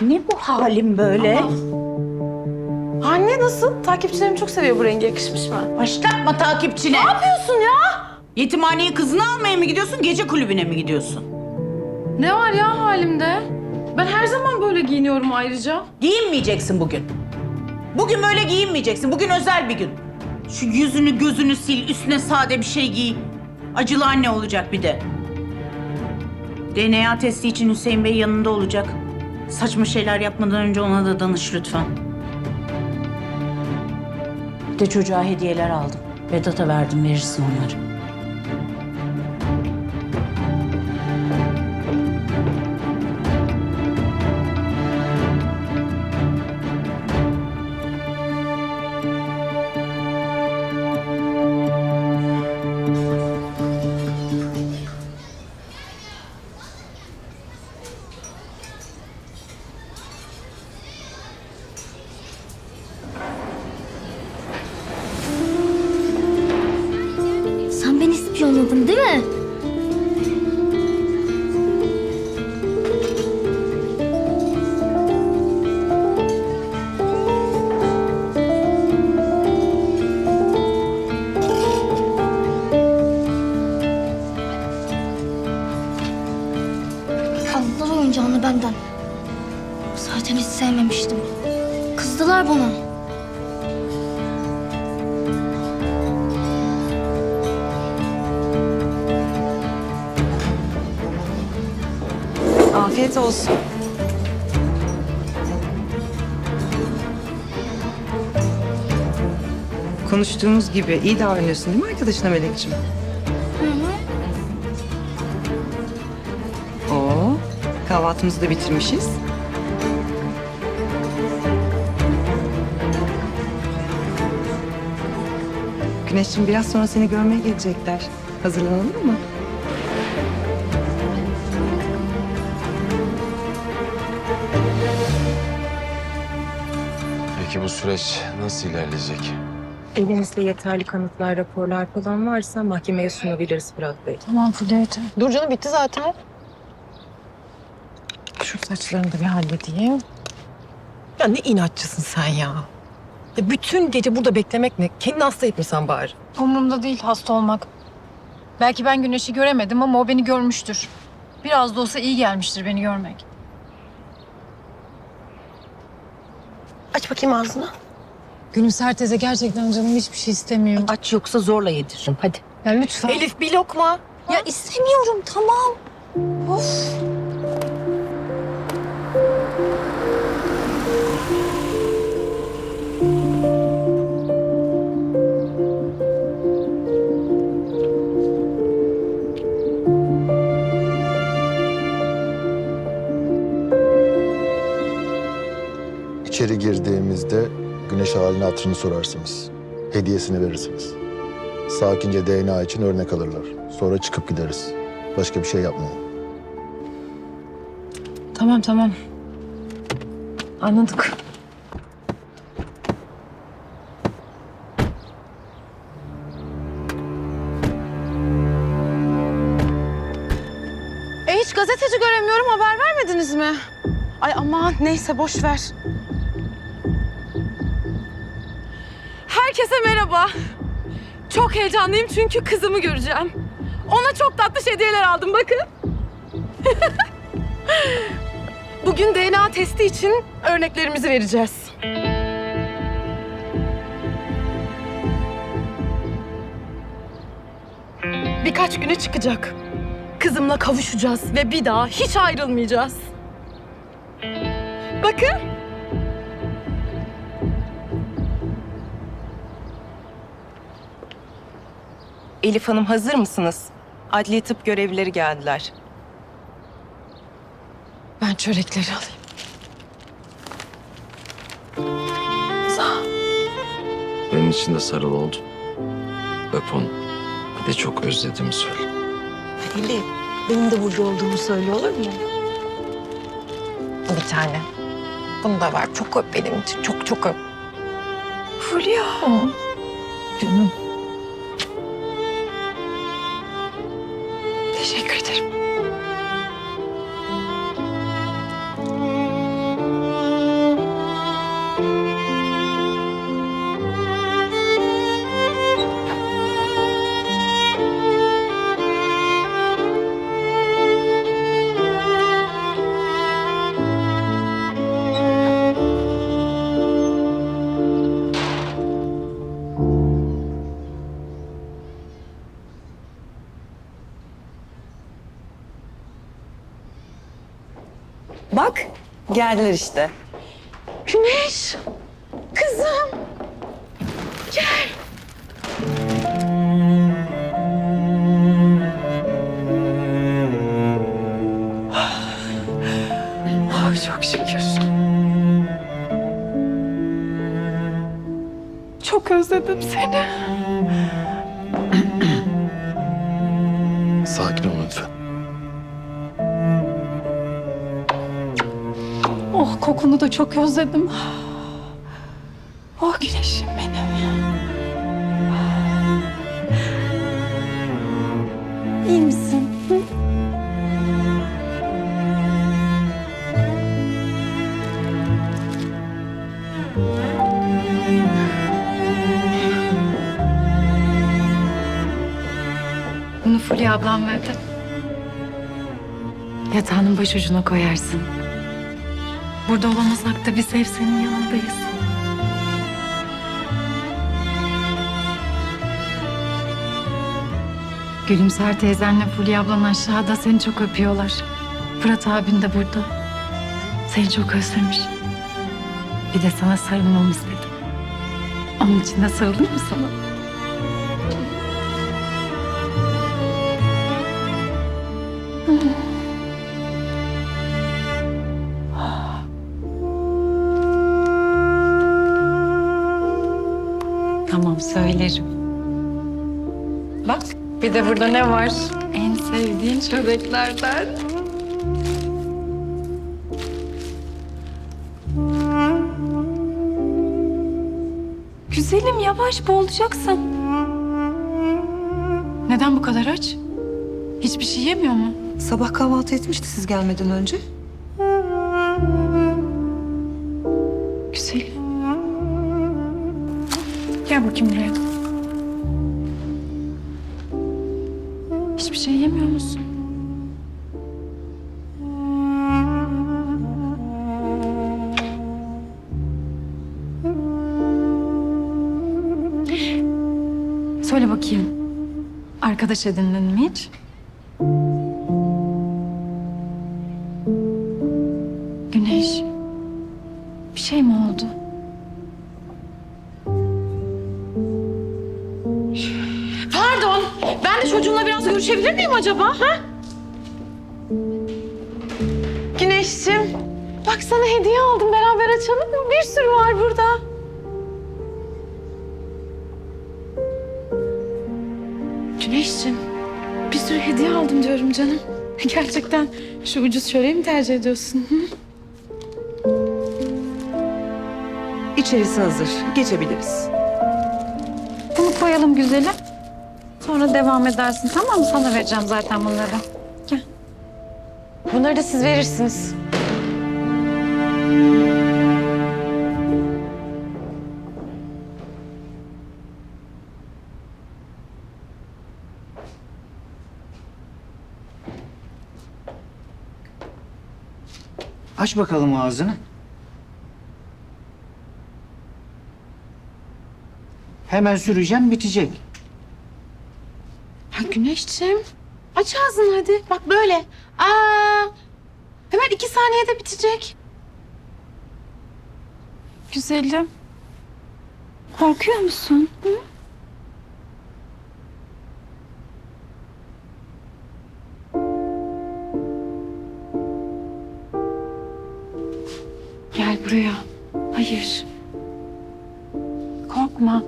Ne bu halim böyle? Anne nasıl? Takipçilerim çok seviyor bu rengi. Yakışmış mı? Başlatma takipçine. Ne yapıyorsun ya? Yetimhaneye kızını almaya mı gidiyorsun, gece kulübüne mi gidiyorsun? Ne var ya halimde? Ben her zaman böyle giyiniyorum ayrıca. Giyinmeyeceksin bugün. Bugün böyle giyinmeyeceksin. Bugün özel bir gün. Şu yüzünü gözünü sil, üstüne sade bir şey giy. Acılı anne olacak bir de. DNA testi için Hüseyin Bey yanında olacak. Saçma şeyler yapmadan önce ona da danış lütfen. Bir de çocuğa hediyeler aldım. Vedat'a verdim, verirsin onları. Kızdılar bana. Afiyet olsun. Konuştuğumuz gibi iyi davranıyorsun değil mi arkadaşına Melek'ciğim? Oo, kahvaltımızı da bitirmişiz. Güneşciğim biraz sonra seni görmeye gelecekler. Hazırlanalım mı? Peki bu süreç nasıl ilerleyecek? Elinizde yeterli kanıtlar, raporlar falan varsa mahkemeye sunabiliriz Fırat Bey. Tamam Fulya Dur canım bitti zaten. Şu saçlarını da bir halledeyim. Ya ne inatçısın sen ya. Ya bütün gece burada beklemek ne? Kendini hasta etmişsen bari. Umurumda değil hasta olmak. Belki ben güneşi göremedim ama o beni görmüştür. Biraz da olsa iyi gelmiştir beni görmek. Aç bakayım ağzını. Gülümser teyze gerçekten canım hiçbir şey istemiyor. Aç yoksa zorla yediririm hadi. Ya lütfen. Elif bir lokma. Ya istemiyorum tamam. Of. İçeri girdiğimizde güneş halini hatırını sorarsınız. Hediyesini verirsiniz. Sakince DNA için örnek alırlar. Sonra çıkıp gideriz. Başka bir şey yapmayın. Tamam tamam. Anladık. E hiç gazeteci göremiyorum. Haber vermediniz mi? Ay aman neyse boş ver. Herkese merhaba. Çok heyecanlıyım çünkü kızımı göreceğim. Ona çok tatlı hediyeler aldım bakın. Bugün DNA testi için örneklerimizi vereceğiz. Birkaç güne çıkacak. Kızımla kavuşacağız ve bir daha hiç ayrılmayacağız. Bakın. Elif Hanım hazır mısınız? Adli tıp görevlileri geldiler. Ben çörekleri alayım. Benim için de sarıl oldu. Öp onu. Bir de çok özlediğimi söyle. Elif, benim de burada olduğumu söyle olur mu? Bir tane. Bunu da ver. Çok öp benim için. Çok çok öp. Fulya. Canım. Teşekkür ederim. Bak geldiler işte. Güneş. Kızım. Gel. Ay çok şükür. Çok özledim seni. Sakin olun kokunu da çok özledim. Oh güneşim benim. İyi misin? Hı? Bunu Fulya ablam verdi. Yatağının başucuna koyarsın. Burada olamasak da biz hep senin yanındayız. Gülümser teyzenle Fulya ablan aşağıda seni çok öpüyorlar. Fırat abin de burada. Seni çok özlemiş. Bir de sana sarılmamı istedi. Onun için de sarılır mı sana? Söylerim. Bak bir de burada ne var? En sevdiğin çöreklerden. Güzelim yavaş boğulacaksın. Neden bu kadar aç? Hiçbir şey yemiyor mu? Sabah kahvaltı etmişti siz gelmeden önce. Gel bakayım buraya. Hiçbir şey yemiyor musun? Söyle bakayım. Arkadaş edindin mi hiç? Biraz görüşebilir miyim acaba? Ha? Güneşciğim. Bak sana hediye aldım. Beraber açalım mı? Bir sürü var burada. Güneşciğim. Bir sürü hediye aldım diyorum canım. Gerçekten şu ucuz çöreği mi tercih ediyorsun? Hı? İçerisi hazır. Geçebiliriz. Bunu koyalım güzelim. Sonra devam edersin tamam mı? Sana vereceğim zaten bunları. Gel. Bunları da siz verirsiniz. Aç bakalım ağzını. Hemen süreceğim bitecek. Ha Güneşciğim. Aç ağzını hadi. Bak böyle. Aa, hemen iki saniyede bitecek. Güzelim. Korkuyor musun? Hı? Gel buraya. Hayır. Korkma.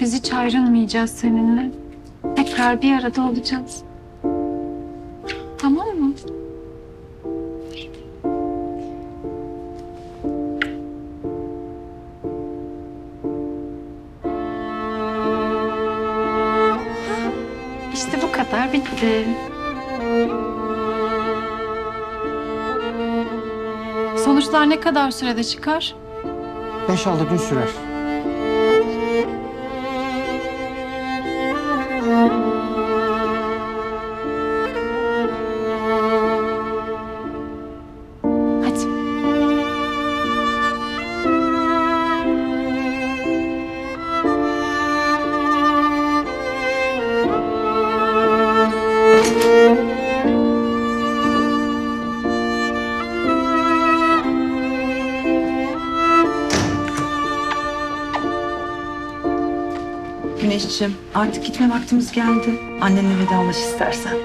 Biz hiç ayrılmayacağız seninle. Tekrar bir arada olacağız. Tamam mı? İşte bu kadar bitti. Sonuçlar ne kadar sürede çıkar? Beş altı gün sürer. Güneş'ciğim artık gitme vaktimiz geldi. Annenle vedalaş istersen.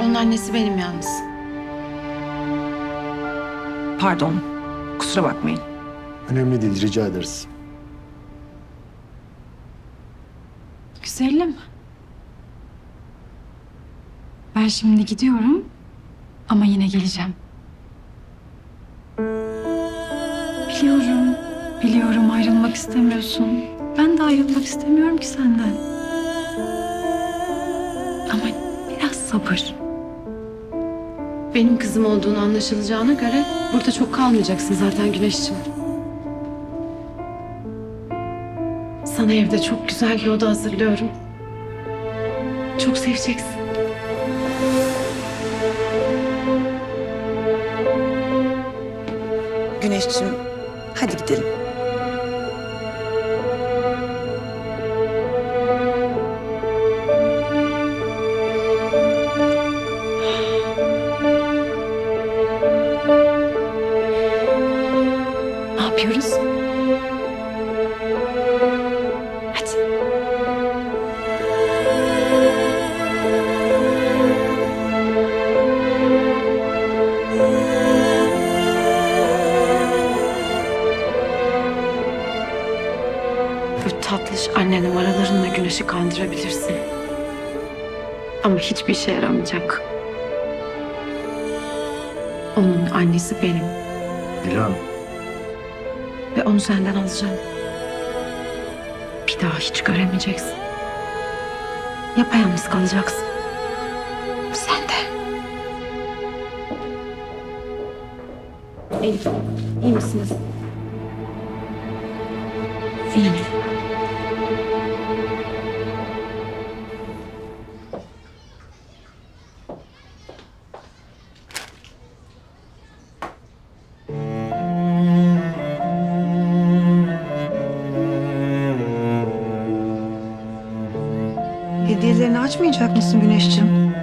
Onun annesi benim yalnız. Pardon. Kusura bakmayın. Önemli değil, rica ederiz. Güzelim. Ben şimdi gidiyorum ama yine geleceğim. Biliyorum, biliyorum ayrılmak istemiyorsun. Ben de ayrılmak istemiyorum ki senden. Ama biraz sabır. Benim kızım olduğunu anlaşılacağına göre burada çok kalmayacaksın zaten Güneşciğim. Sana evde çok güzel bir oda hazırlıyorum. Çok seveceksin. Güneş'ciğim hadi gidelim. Yapıyoruz? Hadi. Bu tatlış anne numaralarınla güneşi kandırabilirsin. Ama hiçbir işe yaramayacak. Onun annesi benim Dilan, onu senden alacağım. Bir daha hiç göremeyeceksin. Yapayalnız kalacaksın. Sen de. Elif, iyi misiniz? İyiyim. Hediyelerini açmayacak mısın Güneş'ciğim?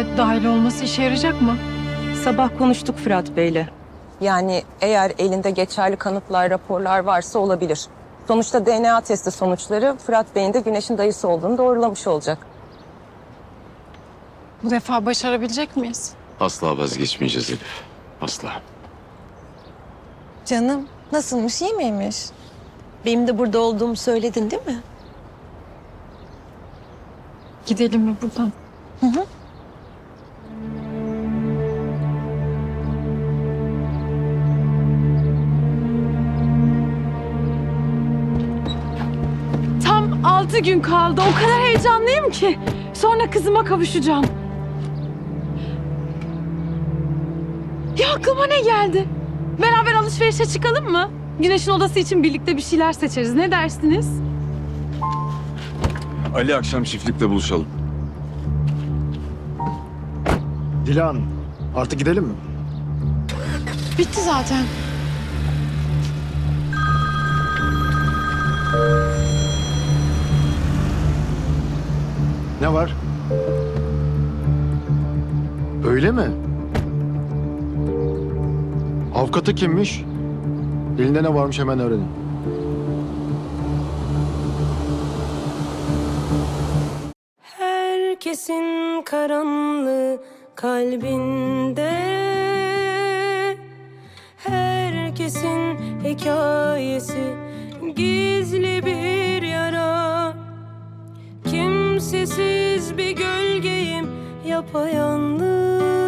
Davaya dahil olması işe yarayacak mı? Sabah konuştuk Fırat Bey'le. Yani eğer elinde geçerli kanıtlar, raporlar varsa olabilir. Sonuçta DNA testi sonuçları Fırat Bey'in de Güneş'in dayısı olduğunu doğrulamış olacak. Bu defa başarabilecek miyiz? Asla vazgeçmeyeceğiz Elif. Asla. Canım, nasılmış, iyi miymiş? Benim de burada olduğumu söyledin değil mi? Gidelim mi buradan? Tam altı gün kaldı. O kadar heyecanlıyım ki. Sonra kızıma kavuşacağım. Ya aklıma ne geldi? Beraber alışverişe çıkalım mı? Güneş'in odası için birlikte bir şeyler seçeriz. Ne dersiniz? Ali akşam çiftlikte buluşalım. Dilan artık gidelim mi? Bitti zaten. Ne var? Öyle mi? Avukatı kimmiş? Elinde ne varmış hemen öğrenin. Herkes Herkesin karanlığı kalbinde Herkesin hikayesi gizli bir bir gölgeyim yapayalnız